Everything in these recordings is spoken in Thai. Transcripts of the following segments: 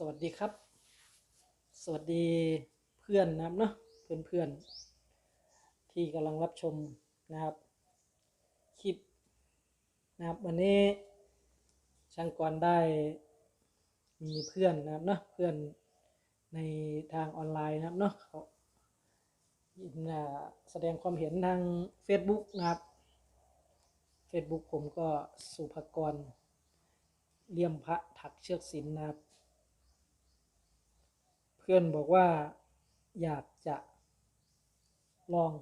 สวัสดีครับ สวัสดีเพื่อนนะครับเนาะเพื่อนเพื่อนๆที่กำลังรับชมนะครับคลิปนะครับ วันนี้ช่างกรได้มีเพื่อนนะครับเนาะเพื่อนในทางออนไลน์นะครับเนาะเขาแสดงความเห็นทาง Facebook นะครับ Facebook ผมก็สุภกรเลี่ยมพระถักเชือกศิลป์นะครับ พื่อนบอกว่าอยากจะลอง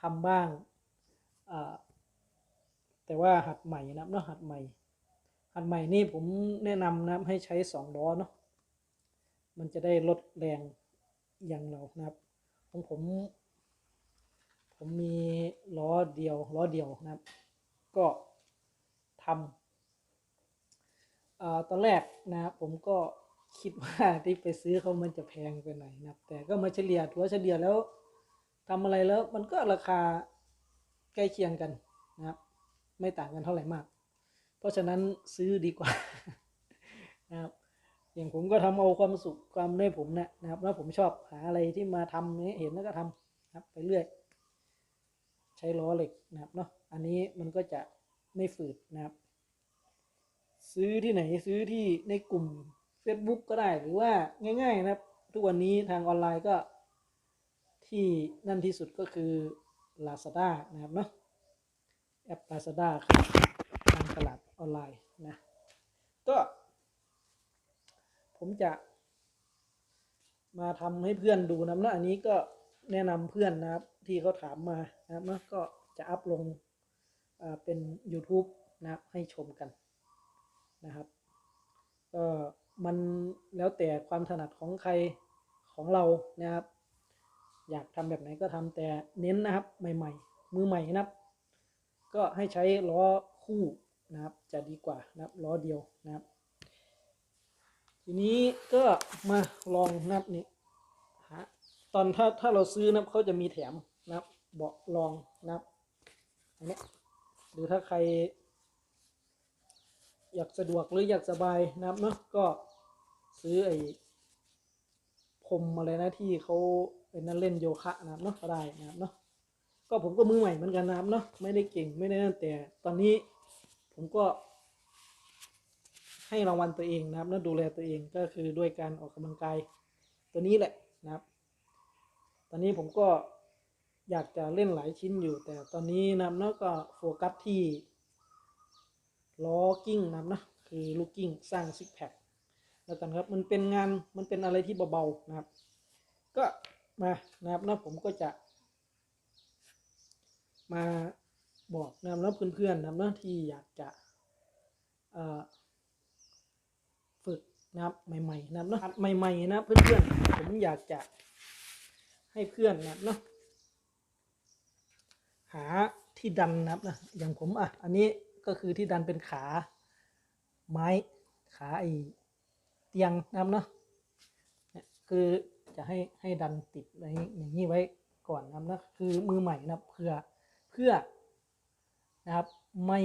ทำบ้าง แต่ว่าหัดใหม่นะเนาะหัดใหม่ หัดใหม่นี่ผมแนะนำนะให้ใช้สองล้อเนาะมันจะได้ลดแรงอย่างเรานะครับของผม ผมมีล้อเดียวล้อเดียวนะครับ ก็ทำอตอนแรกนะผมก็ คิดว่าที่ไปซื้อเขามันจะแพงไปหน่อยนะแต่ก็มาเฉลี่ยถัวเฉลี่ยแล้วทำอะไรแล้วมันก็ราคาใกล้เคียงกันนะครับ ไม่ต่างกันเท่าไหร่มาก เพราะฉะนั้นซื้อดีกว่านะครับอย่างผมก็ทำเอาความสุขความได้ผมนะนะครับ แล้วผมชอบหาอะไรที่มาทำนี่ยเห็นแล้วก็ทำนะครับ ไปเรื่อย ใช้ล้อเหล็กนะครับเนาะอันนี้มันก็จะไม่ฝืดนะครับ ซื้อที่ไหนซื้อที่ในกลุ่ม Facebook ก็ได้หรือว่าง่าย ๆ นะครับ ทุกวันนี้ทางออนไลน์ก็ ที่นั่นที่สุดก็คือ Lazada นะครับเนาะแอป Lazada คือทางตลาดออนไลน์นะ ก็ ผมจะ มาทำให้เพื่อนดูนะนะอันนี้ก็แนะนำเพื่อนนะครับ ที่เขาถามมานะครับนะก็จะอัพลงเป็น YouTube นะครับให้ชมกันนะครับก็ มันแล้วแต่ความถนัดของใครของเรานะครับ อยากทำแบบไหนก็ทำแต่เน้นนะครับใหม่ ๆ มือใหม่นะครับ ก็ให้ใช้ล้อคู่นะครับ จะดีกว่านะครับล้อเดียวนะครับ ทีนี้ก็มาลองนับนี่หาตอนถ้าถ้าเราซื้อนะเขาจะมีแถมนะครับเบาะรองนะครับอันนี้หรือถ้าใคร อยากสะดวกหรืออยากสบายนะครับเนาะก็ซื้อไอ้พรมอะไรนะที่เขาเป็นนั่นเล่นโยคะนะครับเนาะก็ได้นะครับเนาะก็ผมก็มือใหม่เหมือนกันนะครับเนาะไม่ได้เก่งไม่ได้นั่นแต่ตอนนี้ผมก็ ให้รางวัลตัวเองนะครับและดูแลตัวเองก็คือด้วยการออกกำลังกายตัวนี้แหละนะครับ ตอนนี้ผมก็อยากจะเล่นหลายชิ้นอยู่ แต่ตอนนี้นะครับแล้วก็โฟกัสที่ ล้อกิ้งนะครับนะคือลูกกิ้งสร้างซิกแพคแล้วกันครับมันเป็นงานมันเป็นอะไรที่เบาๆนะครับ ก็มานะครับแล้วผมก็จะ มาบอกนะครับแล้วเพื่อนๆนะครับนะที่อยากจะฝึกนะครับใหม่ๆนะครับนะใหม่ๆนะเพื่อนๆผมอยากจะให้เพื่อนนะครับนะหาที่ดันนะครับนะอย่างผมอะอันนี้ ก็คือที่ดันเป็นขาไม้ขาไอเตียงนะครับเนาะคือจะให้ให้ดันติดอะไรอย่างนี้ไว้ก่อนนะครับนะคือมือใหม่นะเพื่อเพื่อนะครับไม่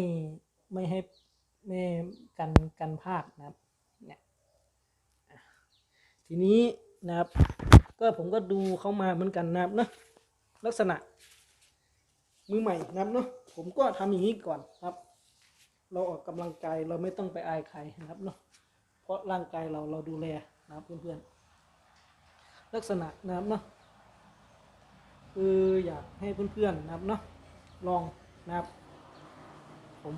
ไม่ให้ไม่กันกันพลาดนะครับเนี่ยทีนี้นะครับ ก็ผมก็ดูเขามาเหมือนกันนะครับเนะลักษณะมือใหม่นะครับเนาะผมก็ทำอย่างนี้ก่อนครับ เราออกกำลังกายเราไม่ต้องไปอายใครนะครับเนาะเพราะร่างกายเราเราดูแลนะครับเพื่อนๆลักษณะนะครับเนาะคืออยากให้เพื่อนๆนะครับเนาะลองนะครับ ผม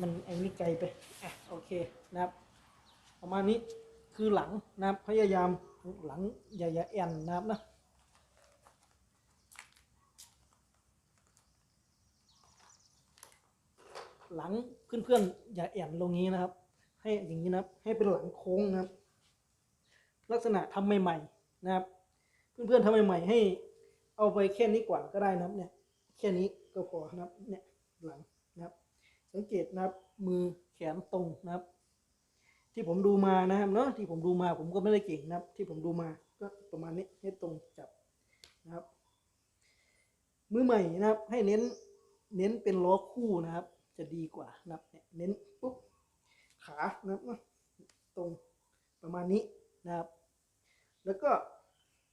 มันไอ้นี่ไกลไปอะโอเคนะครับ ประมาณนี้คือหลังนะครับพยายามหลังอย่าอย่าแอนนะครับนะหลัง เพื่อนๆอย่าแอนลงนี้นะครับ ให้อย่างนี้นะครับ ให้เป็นหลังโค้งนะครับ ลักษณะทำใหม่ๆนะครับ เพื่อนๆทำใหม่ๆให้ เอาไปแค่นี้ก่อนก็ได้นะครับ เนี่ย แค่นี้ก็พอนะครับ เนี่ยหลังนะครับ สังเกตนะครับ มือแขนตรงนะครับ ที่ผมดูมานะครับเนาะที่ผมดูมาผมก็ไม่ได้เก่งนะครับ ที่ผมดูมาก็ประมาณนี้ให้ตรงจับนะครับ มือใหม่นะครับ ให้เน้นเน้นเป็นล้อคู่นะครับ จะดีกว่านะครับเน้นปุ๊บขานะครับตรงประมาณนี้นะครับ แล้วก็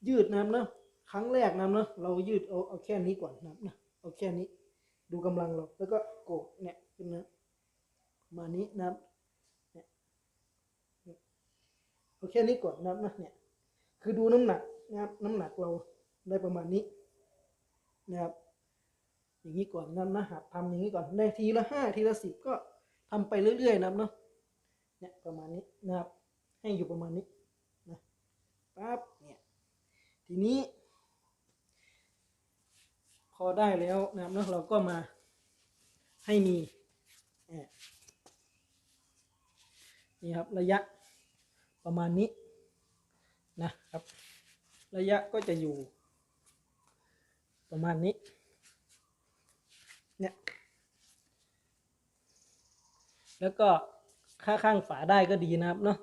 ยืดนะครับนะครั้งแรกนะครับนะเรายืดเอาเอาแค่นี้ก่อนนะครับนะเอาแค่นี้ดูกำลังเราแล้วก็โกกเนี่ยขึ้นนะมานี้นะครับเเอาแค่นี้ก่อนนะครับเนี่ยคือดูน้ำหนักนะครับน้ำหนักเราได้ประมาณนี้นะครับ อย่างนี้ก่อนนะนะหัดทำอย่างนี้ก่อนได้ทีละห้าทีละสิบก็ทำไปเรื่อย ๆ นะครับเนาะเนี่ยประมาณนี้นะครับ ให้อยู่ประมาณนี้นะปั๊บเนี่ยทีนี้ พอได้แล้วนะครับเนาะเราก็มาให้มีเอ่อนี่ครับระยะประมาณนี้นะครับ ระยะก็จะอยู่ประมาณนี้ เนี่ยแล้วก็ค่าข้างฝาได้ก็ดีนะครับเนาะ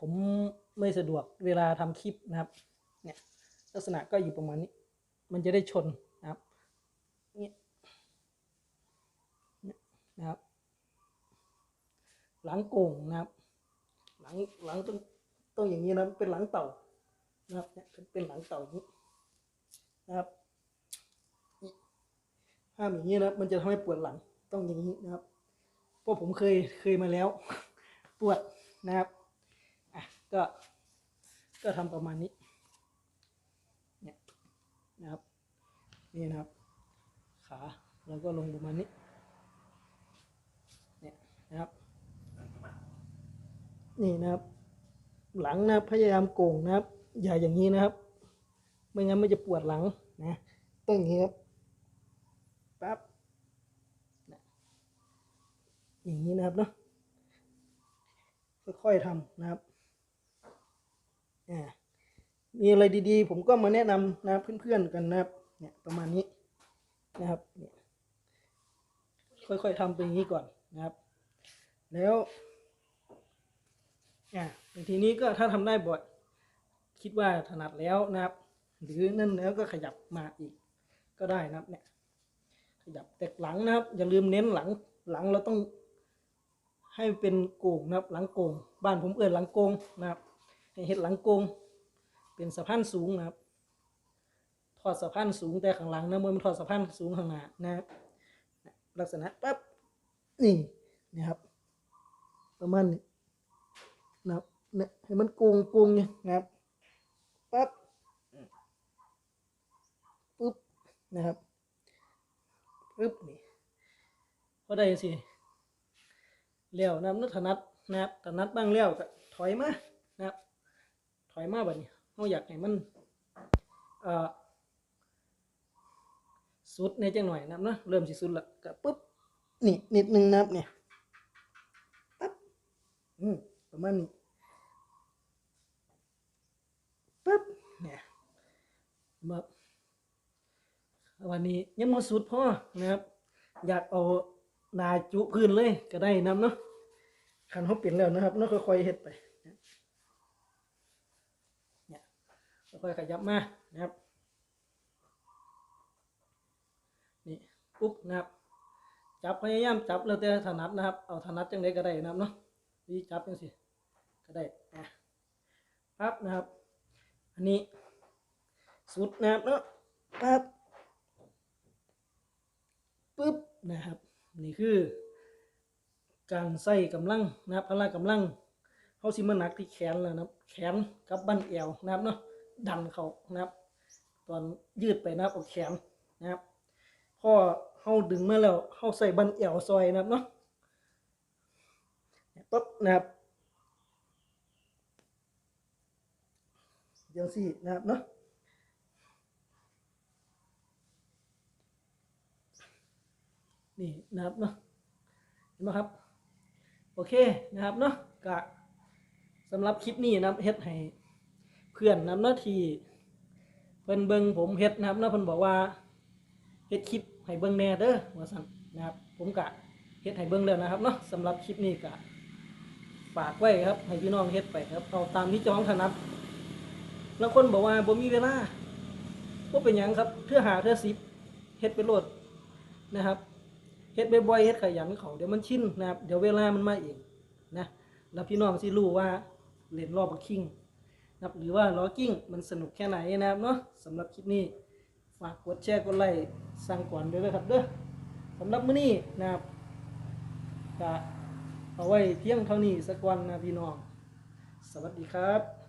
ผมไม่สะดวกเวลาทำคลิปนะครับเนี่ยลักษณะก็อยู่ประมาณนี้ มันจะได้ชนนะครับเนี่ยนะครับ หลังโก่งนะครับ หลังหลังต้องต้องอย่างนี้นะเป็นหลังเต่านะครับเนี่ยเป็นหลังเต่าอย่างนี้นะครับ ห้ามอย่างนี้นะมันจะทำให้ปวดหลังต้องอย่างนี้นะครับเพราะผมเคยเคยมาแล้ว ปวดนะครับอะก็ก็ทำประมาณนี้เนี่ยนะครับนี่นะครับ ขาเราก็ลงประมาณนี้เนี่ยนะครับนี่นะครับ หลังนะพยายามโก่งนะครับ อย่าอย่างนี้นะครับ ไม่งั้นมันจะปวดหลังนะต้องอย่างนี้ครับนะ อย่างนี้นะครับเนาะค่อยๆทำนะครับอ่ามีอะไรดีๆ ผมก็มาแนะนำนะเพื่อนๆกันนะครับ เนี่ยประมาณนี้นะครับเนี่ยค่อยๆทำไปอย่างนี้ก่อนนะครับ แล้วอ่าในทีนี้ก็ถ้าทำได้บ่อยคิดว่าถนัดแล้วนะครับ หรือนั่นแล้วก็ขยับมาอีกก็ได้นะครับเนี่ยขยับแต่หลังนะครับ อย่าลืมเน้นหลังหลังเราต้อง ให้เป็นโก่งนะครับหลังโก่งบ้านผมเอินหลังโกงนะครับให้เห็ดหลังโกงเป็นสะพานสูงนะครับทอดสะพานสูงแต่ข้างหลังนะมันทอดสะพานสูงข้างหน้านะครับลักษณะปั๊บนี่นะครับ ประมาณนี้นะครับเนี่ยให้มันโกงโกงเนี่ยนะครับปั๊บปุ๊บนะครับปุ๊บนี่พอได้สิ เลี้ยวนะครับนึกถนัดนะครับถนัดบ้างเลี้ยวก็ถอยมานะครับ ถอยมาแบบนี้เราอยากให้มันเอ่อสุดในจังหน่อยนะครับนะเริ่มสิสุดละก็ปุ๊บนี่นิดนึงนะครับเนี่ยปั๊บอืมประมาณนี้ปึ๊บเนี่ยแบบวันนี้ยังมาสุดพ่อนะครับ อยากเอา นาจุพื้นเลยก็ได้น้ำเนาะขันเขาเปลี่ยนแล้วนะครับเนาะค่อยๆเฮ็ดไปเนี่ยค่อยๆขยับมานะครับนี่ปุ๊บนะครับ จับพยายามจับแล้วแต่ถนัดนะครับ เอาถนัดจังไดก็ได้นะครับเนาะนี่จับจังสิก็ได้อะปั๊บนะครับ อันนี้สุดนะครับเนาะปั๊บปึ๊บนะครับ นี่คือ การใส่กำลังนะครับพละกำลังเขาสิมาหนักที่แขนแล้วนะครับ แขนกับบั้นเอวนะครับเนาะดันเขานะครับ ตอนยืดไปนะครับเอาแขนนะครับพอเขาดึงมาแล้วเขาใส่บั้นเอวซอยนะครับเนาะปุ๊บนะครับย่างสี่นะครับเนาะ นี่นะครับเนาะเห็นไหมครับ โอเคนะครับเนาะกะสำหรับคลิปนี้นะครับเฮ็ดให้เพื่อนนำหน้าที่เพิ่นเบิ่งผมเฮ็ดนะครับเนาะเพิ่นบอกว่าเฮ็ดคลิปให้เบิ่งแน่เด้อว่าซั่นนะครับ ผมกะเฮ็ดให้เบิ่งแล้วนะครับเนาะสำหรับคลิปนี้กะฝากไว้ครับให้พี่น้องเฮ็ดไปครับเอาตามที่เจ้าของถนัดแล้วคนบอกว่าบ่มีเวลาบ่เป็นหยังครับเทื่อหาเทื่อสิบเฮ็ดไปโลดนะครับ เฮ็ดบ่อยๆเฮ็ดขยันเขาเดี๋ยวมันชินนะครับเดี๋ยวเวลามันมาเองนะแล้วพี่น้องสิรู้ว่าเล่นรอบบักคิงนะหรือว่าล้อกิ้งมันสนุกแค่ไหนนะครับเนาะสำหรับคลิปนี้ฝากกดแชร์กดไลค์สั่งก่อนด้วยนะครับเด้อสำหรับมื้อนี้นะครับก็เอาไว้เพียงเท่านี้สักวันนะพี่น้อง สวัสดีครับ